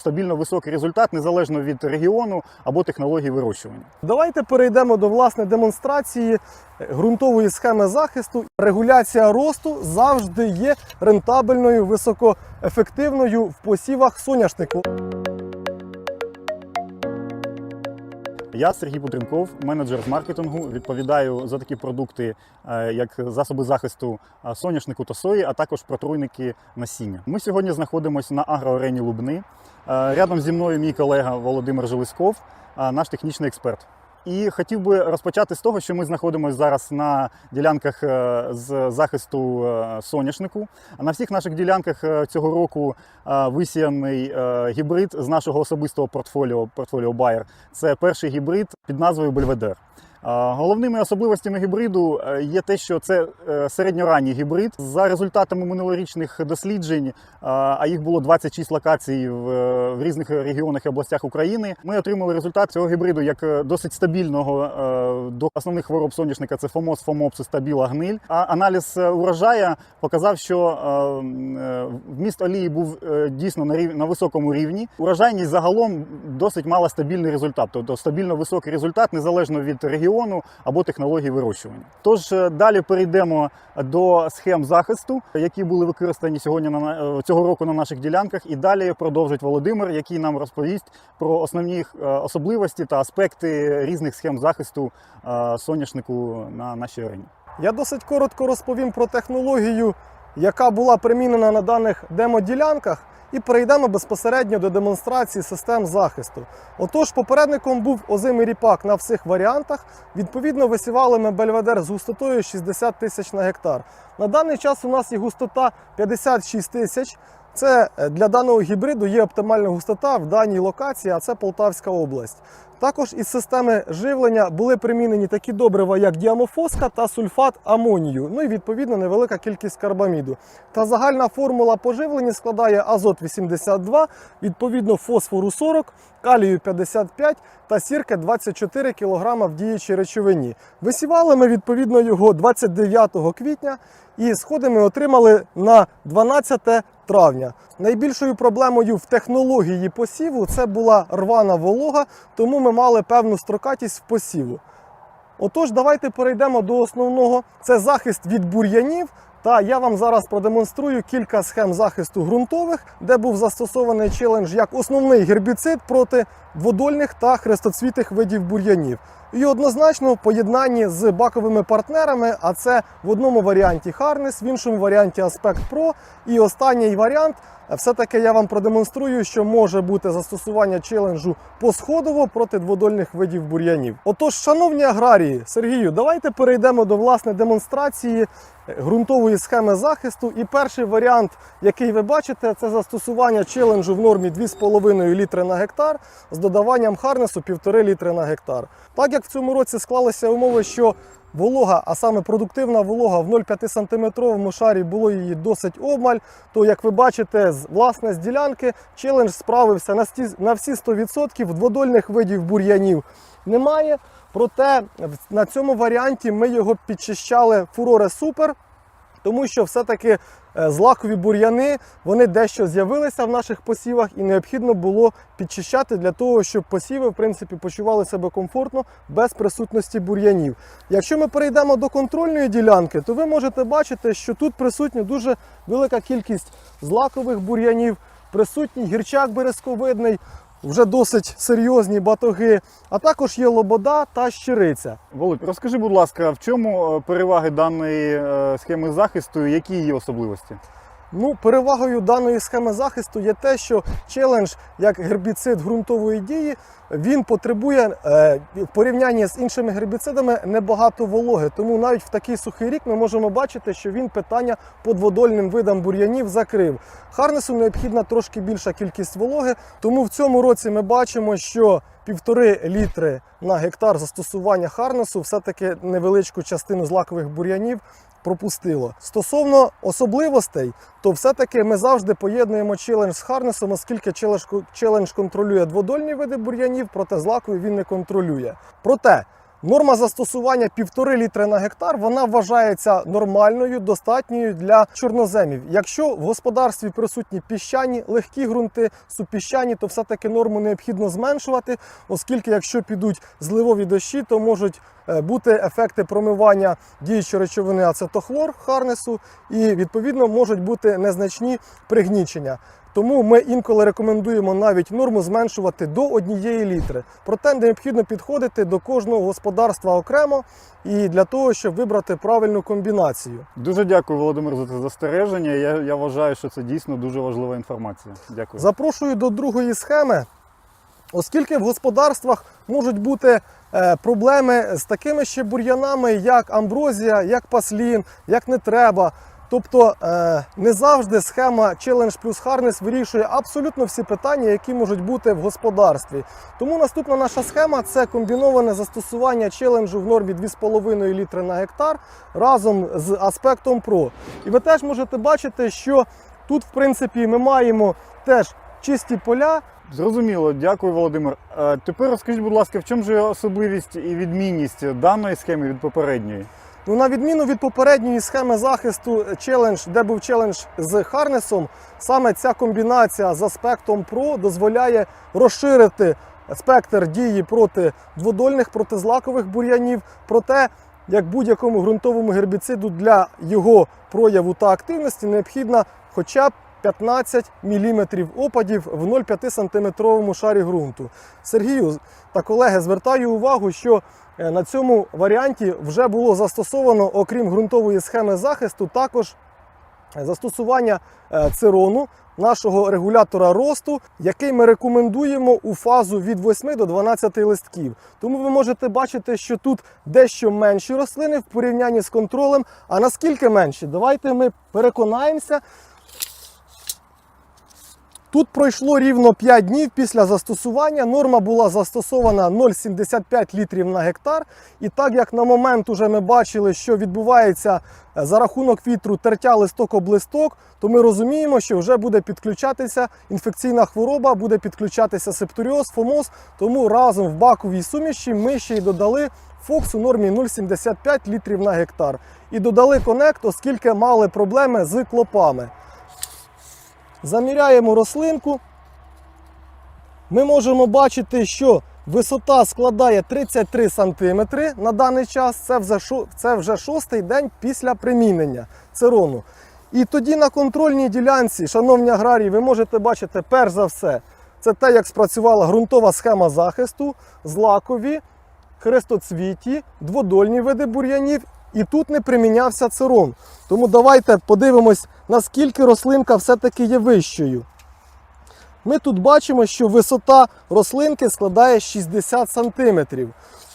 стабільно високий результат незалежно від регіону або технології вирощування. Давайте перейдемо до власне демонстрації ґрунтової схеми захисту. Регуляція росту завжди є рентабельною, високоефективною в посівах соняшнику. Я Сергій Будренков, менеджер з маркетингу. Відповідаю за такі продукти, е, як засоби захисту е, соняшнику та сої, а також протруйники насіння. Ми сьогодні знаходимося на агроарені Лубни. Е, Рядом зі мною мій колега Володимир Желисков, наш технічний експерт. І хотів би розпочати з того, що ми знаходимося зараз на ділянках е, з захисту е, соняшнику. На всіх наших ділянках е, цього року висіяний гібрид з нашого особистого портфоліо портфоліо Bayer. Це перший гібрид під назвою Бельведер. Головними особливостями гібриду е, є те, що це е, середньоранній гібрид. За результатами минулорічних досліджень, е, а їх було 26 локацій в, різних регіонах і областях України. Ми отримали результат цього гібриду як досить стабільного до основних хвороб соняшника. Це фомоз, фомопсис та біла гниль. А аналіз урожая показав, що вміст олії був дійсно на рів- на високому рівні. Урожайність загалом досить мала стабільний результат, тобто стабільно високий результат незалежно від регіону або технології вирощування. Тож е, далі перейдемо до схем захисту, які були використані сьогодні на е, цього року на наших ділянках. І далі продовжить Володимир, який нам розповість про основні е, особливості та аспекти різних схем захисту соняшнику на нашій арені. Я досить коротко розповім про технологію, яка була примінена на даних демоділянках, і перейдемо безпосередньо до демонстрації систем захисту. Отож, попередником був озимий ріпак на всіх варіантах. Відповідно, висівали ми бельведер з густотою 60 тисяч на гектар. На даний час у нас є густота 56 тисяч. Це е, для даного гібриду є оптимальна густота в даній локації, а це Полтавська область. Також із системи живлення були примінені такі добрива, як діамофоска та сульфат амонію, ну і відповідно невелика кількість карбаміду. Та загальна формула поживлення складає азот 82, відповідно фосфору 40, калію 55 та сірки 24 кг в діючій речовині. Висівали ми відповідно його 29 квітня і сходи ми отримали на 12 травня. Найбільшою проблемою в технології посіву це була рвана волога, тому ми мали певну строкатість в посіву. Отож, давайте перейдемо до основного. Це захист від бур'янів. Та я вам зараз продемонструю кілька схем захисту ґрунтових, де був застосований челендж як основний гербіцид проти дводольних та хрестоцвітих видів бур'янів. І однозначно в поєднанні з баковими партнерами, а це в одному варіанті Harness, в іншому варіанті Aspect Pro. І останній варіант все-таки я вам продемонструю, що може бути застосування челенджу посходово проти дводольних видів бур'янів. Отож, шановні аграрії, Сергію, давайте перейдемо до власне демонстрації е, ґрунтової схеми захисту. І перший варіант, який ви бачите, це застосування челенджу в нормі 2,5 літри на гектар з додаванням харнесу 1,5 літри на гектар. Так як в цьому році склалися умови, що волога, а саме продуктивна волога в 0,5 сантиметровому шарі було її досить обмаль, то як ви бачите, з власне з ділянки челендж справився на всі 100%, дводольних видів бур'янів немає. Проте на цьому варіанті ми його підчищали фуроре супер, тому що все-таки злакові бур'яни вони дещо з'явилися в наших посівах, і необхідно було підчищати для того, щоб посіви в принципі почували себе комфортно без присутності бур'янів. Якщо ми перейдемо до контрольної ділянки, то ви можете бачити, що тут присутня дуже велика кількість злакових бур'янів, присутній гірчак березковидний, вже досить серйозні батоги, а також є лобода та щириця. Володь, розкажи, будь ласка, в чому е, переваги даної е, схеми захисту, і які її особливості? Ну, перевагою даної схеми захисту є те, що челендж як гербіцид ґрунтової дії він потребує е, в порівнянні з іншими гербіцидами небагато вологи. Тому навіть в такий сухий рік ми можемо бачити, що він питання по дводольним видам бур'янів закрив. Харнесу необхідна трошки більша кількість вологи, тому в цьому році ми бачимо, що півтори літри на гектар застосування харнесу все-таки невеличку частину злакових бур'янів пропустило. Стосовно особливостей, то все-таки ми завжди поєднуємо челендж з харнесом, оскільки челендж, контролює дводольні види бур'янів, проте злакові він не контролює. Проте Норма застосування 1,5 літри на гектар вона вважається нормальною, достатньою для чорноземів. Якщо в господарстві присутні піщані, легкі ґрунти, супіщані, то все-таки норму необхідно зменшувати, оскільки якщо підуть зливові дощі, то можуть е, бути ефекти промивання діючої речовини ацетохлор харнесу, і відповідно можуть бути незначні пригнічення. Тому ми інколи рекомендуємо навіть норму зменшувати до однієї літри. Проте необхідно підходити до кожного господарства окремо і для того, щоб вибрати правильну комбінацію. Дуже дякую, Володимир, за це застереження. Я, я вважаю, що це дійсно дуже важлива інформація. Дякую. Запрошую до другої схеми, оскільки в господарствах можуть бути е, проблеми з такими ще бур'янами, як амброзія, як паслін, як не треба. Тобто е, не завжди схема Challenge плюс Harness вирішує абсолютно всі питання, які можуть бути в господарстві. Тому наступна наша схема це комбіноване застосування челенджу в нормі 2,5 літри на гектар разом з аспектом Pro. І ви теж можете бачити, що тут, в принципі, ми маємо теж чисті поля, Зрозуміло, дякую, Володимир. Е, Тепер розкажіть, будь ласка, в чому же особливість і відмінність даної схеми від попередньої? Ну, на відміну від попередньої схеми захисту Challenge, де був челендж з Харнесом, саме ця комбінація з аспектом Pro дозволяє розширити спектр дії проти дводольних, протизлакових бур'янів. Проте, як будь-якому ґрунтовому гербіциду для його прояву та активності необхідно хоча б 15 мм опадів в 0,5 см шарі ґрунту. Сергію та колеги, звертаю увагу, що Е, На цьому варіанті вже було застосовано, окрім ґрунтової схеми захисту, також застосування е, цирону, нашого регулятора росту, який ми рекомендуємо у фазу від 8 до 12 листків. Тому ви можете бачити, що тут дещо менші рослини в порівнянні з контролем. А наскільки менші? Давайте ми переконаємося. Тут пройшло рівно 5 днів після застосування. Норма була застосована 0,75 літрів на гектар. І так як на момент уже ми бачили, що відбувається е, за рахунок вітру тертя листок об то ми розуміємо, що вже буде підключатися інфекційна хвороба, буде підключатися септоріоз, фомоз. Тому разом в баковій суміші ми ще й додали Фокс у нормі 0,75 літрів на гектар. І додали конект, оскільки мали проблеми з клопами. Заміряємо рослинку. Ми можемо бачити, що висота складає 33 см на даний час. Це вже, це вже шостий день після примінення цирону. І тоді на контрольній ділянці, шановні аграрії, ви можете бачити, перш за все, це те, як спрацювала ґрунтова схема захисту, злакові, хрестоцвіті, дводольні види бур'янів. І тут не примінявся цирон. Тому давайте подивимось, наскільки рослинка все-таки є вищою. Ми тут бачимо, що висота рослинки складає 60 см.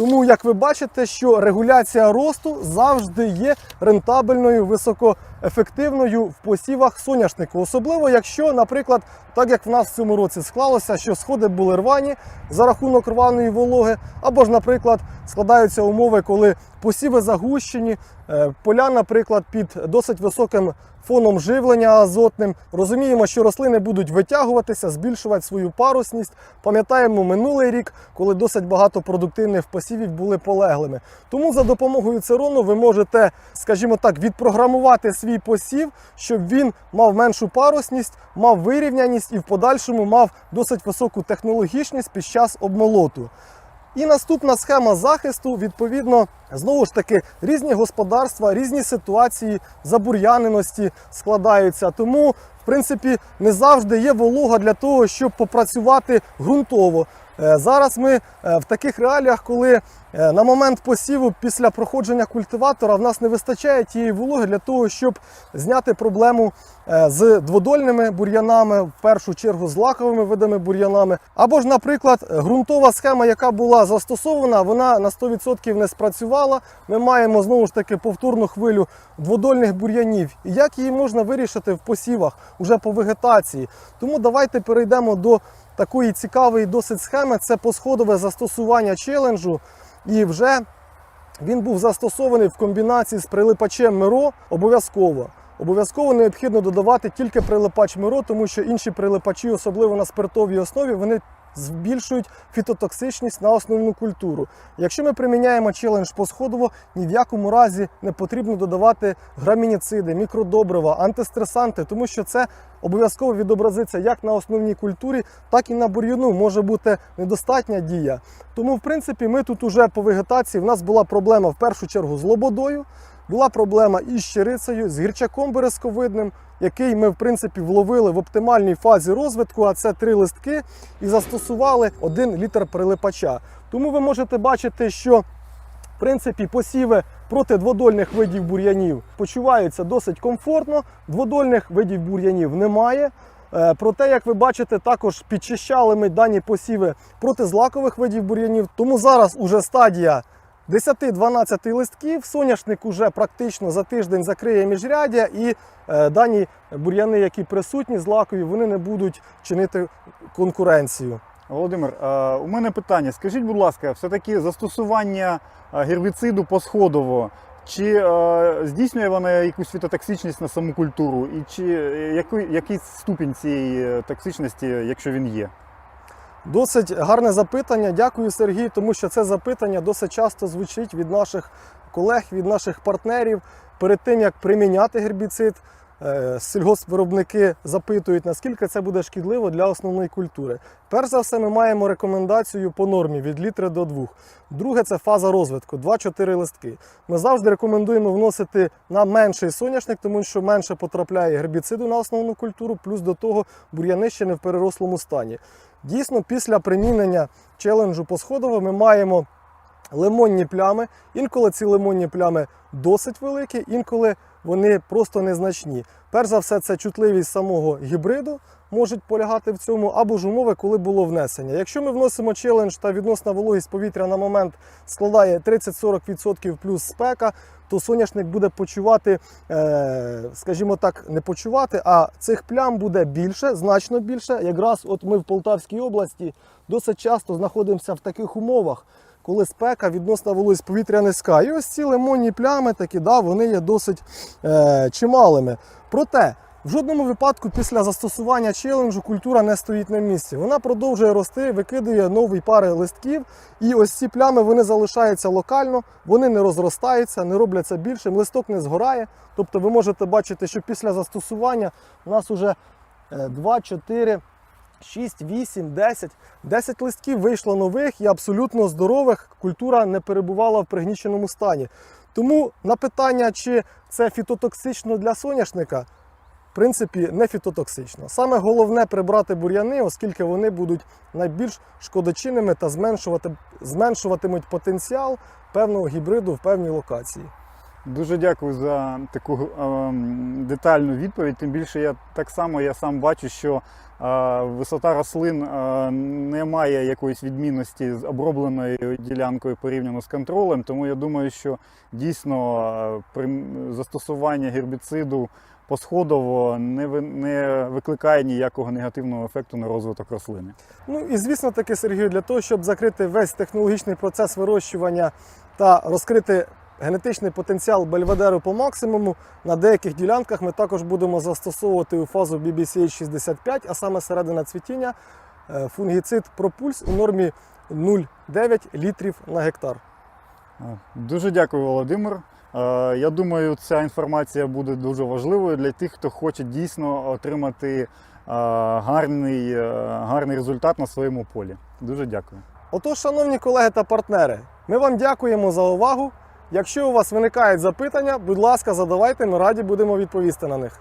Тому, як ви бачите, що регуляція росту завжди є рентабельною, високоефективною в посівах соняшнику. Особливо, якщо, наприклад, так як в нас в цьому році склалося, що сходи були рвані за рахунок рваної вологи, або ж, наприклад, складаються умови, коли посіви загущені, е, поля, наприклад, під досить високим фоном живлення азотним. Розуміємо, що рослини будуть витягуватися, збільшувати свою парусність. Пам'ятаємо минулий рік, коли досить багато продуктивних посівів були полеглими. Тому за допомогою цирону ви можете, скажімо так, відпрограмувати свій посів, щоб він мав меншу парусність, мав вирівняність і в подальшому мав досить високу технологічність під час обмолоту. І наступна схема захисту, відповідно, знову ж таки, різні господарства, різні ситуації забур'яненості складаються. Тому, в принципі, не завжди є волога для того, щоб попрацювати ґрунтово. Е, Зараз ми е, в таких реаліях, коли е, на момент посіву після проходження культиватора в нас не вистачає тієї вологи для того, щоб зняти проблему з дводольними бур'янами, в першу чергу з лаковими видами бур'янами. Або ж, наприклад, ґрунтова схема, яка була застосована, вона на 100% не спрацювала. Ми маємо знову ж таки повторну хвилю дводольних бур'янів. Як її можна вирішити в посівах уже по вегетації? Тому давайте перейдемо до такої цікавої досить схеми. Це посходове застосування челенджу. І вже він був застосований в комбінації з прилипачем Миро обов'язково. Обов'язково необхідно додавати тільки прилипач Миро, тому що інші прилипачі, особливо на спиртовій основі, вони збільшують фітотоксичність на основну культуру. Якщо ми приміняємо челендж посходово, ні в якому разі не потрібно додавати грамініциди, мікродобрива, антистресанти, тому що це обов'язково відобразиться як на основній культурі, так і на бур'яну може бути недостатня дія. Тому, в принципі, ми тут уже по вегетації. В нас була проблема в першу чергу з лободою, була проблема із щирицею, з гірчаком березковидним, який ми в принципі вловили в оптимальній фазі розвитку, а це три листки, і застосували один літр прилипача. Тому ви можете бачити, що в принципі посіви проти дводольних видів бур'янів почуваються досить комфортно. Дводольних видів бур'янів немає. Е, Проте, як ви бачите, також підчищали ми дані посіви проти злакових видів бур'янів. Тому зараз уже стадія 10-12 листків. Соняшник уже практично за тиждень закриє міжряддя, і е, дані бур'яни, які присутні злакові, вони не будуть чинити конкуренцію. Володимир, е, у мене питання. Скажіть, будь ласка, все-таки застосування е, гербіциду посходово, чи здійснює вона якусь фітотоксичність на саму культуру, і чи який, який ступінь цієї токсичності, якщо він є? Досить гарне запитання. Дякую, Сергій, тому що це запитання досить часто звучить від наших колег, від наших партнерів. Перед тим як приміняти гербіцид, сільгоспвиробники запитують, наскільки це буде шкідливо для основної культури. Перш за все, ми маємо рекомендацію по нормі від літри до двох. Друге це фаза розвитку 2-4 листки. Ми завжди рекомендуємо вносити на менший соняшник, тому що менше потрапляє гербіциду на основну культуру, плюс до того бур'яни ще не в перерослому стані. Дійсно, після примінення челенджу посходово ми маємо лимонні плями. Інколи ці лимонні плями досить великі, інколи вони просто незначні. Перш за все, це чутливість самого гібриду можуть полягати в цьому, або ж умови, коли було внесення. Якщо ми вносимо челендж та відносна вологість повітря на момент складає 30-40% плюс спека, то соняшник буде почувати, е, скажімо так, не почувати, а цих плям буде більше, значно більше. Якраз от ми в Полтавській області досить часто знаходимося в таких умовах, коли спека відносна вологість повітря низька. І ось ці лимонні плями такі, да, вони є досить е, чималими. Проте, в жодному випадку після застосування челенджу культура не стоїть на місці. Вона продовжує рости, викидує нові пари листків, і ось ці плями вони залишаються локально, вони не розростаються, не робляться більшим, листок не згорає. Тобто ви можете бачити, що після застосування у нас вже 2, 4, 6, 8, 10. 10 листків вийшло нових і абсолютно здорових. Культура не перебувала в пригніченому стані. Тому на питання, чи це фітотоксично для соняшника, в принципі, не фітотоксично. Саме головне прибрати бур'яни, оскільки вони будуть найбільш шкодочинними та зменшувати, зменшуватимуть потенціал певного гібриду в певній локації. Дуже дякую за таку ем, детальну відповідь. Тим більше я так само я сам бачу, що е, висота рослин не має якоїсь відмінності з обробленою ділянкою порівняно з контролем. Тому я думаю, що дійсно застосування гербіциду посходово не, не викликає ніякого негативного ефекту на розвиток рослини. Ну і звісно таки, Сергію, для того, щоб закрити весь технологічний процес вирощування та розкрити генетичний потенціал бельведеру по максимуму, на деяких ділянках ми також будемо застосовувати у фазу BBC 65, а саме середина цвітіння, е, фунгіцид Пропульс у нормі 0,9 літрів на гектар. Е, Дуже дякую, Володимир. Е, Я думаю, ця інформація буде дуже важливою для тих, хто хоче дійсно отримати гарний, гарний результат на своєму полі. Дуже дякую. Отож, шановні колеги та партнери, ми вам дякуємо за увагу. Якщо у вас виникають запитання, будь ласка, задавайте, ми раді будемо відповісти на них.